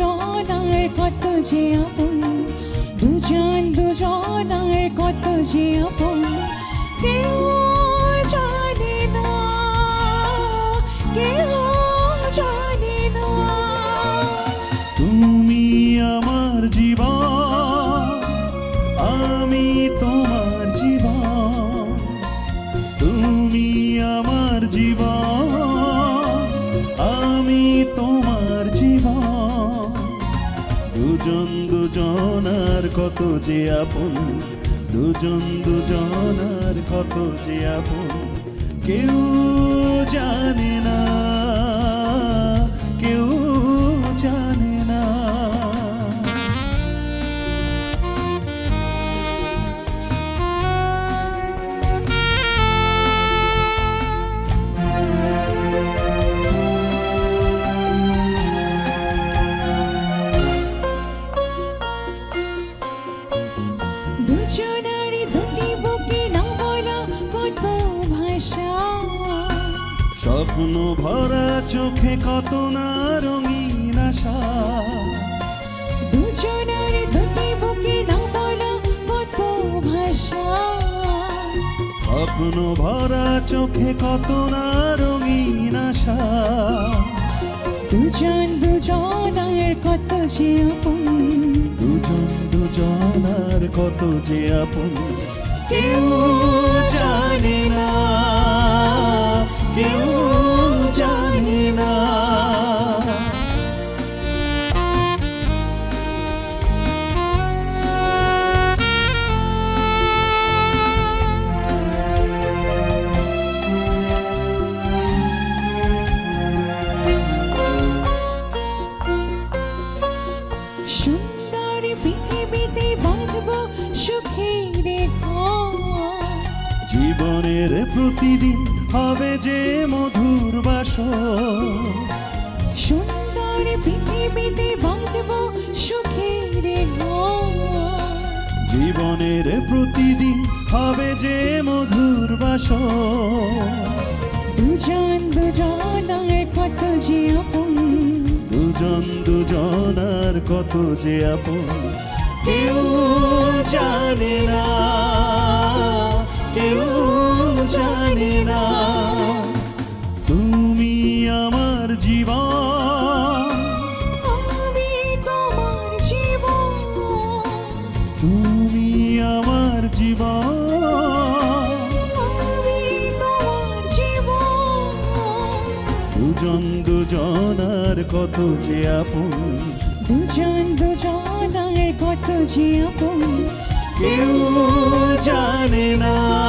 দুজনার কত যে আপন দুজন দুজনার কত যে দুজন দুজন আর কত যে আপন? দুজন দুজন আর কত যে আপন? কেউ জানে না। স্বপ্ন ভরা চোখে কত না রঙিন আশা। দুজনার দুটি বুকে না বলা কত ভাষা। স্বপ্ন ভরা চোখে কত না রঙিন আশা। দুজন দুজনার কত যে আপন। দুজন দুজনার কত যে আপন। কেউ জানে না কেউ জীবনের প্রতিদিন হবে যে মধুর বাস। সুন্দর পৃথিবীতে বাঁধব সুখের জীবনের প্রতিদিন হবে যে মধুর বাস। দুজন দুজনার কত যে আপন। দুজন দুজনার কত যে আপন। কেউ জানে না। কেউ জানে না। তুমি আমার জীবন। আমি তোমার জীবন। তুমি আমার জীবন। আমি তোমার জীবন। দুজন দুজনার কত যে আপন। দুজন দুজনার কত যে আপন। কেউ জানে না।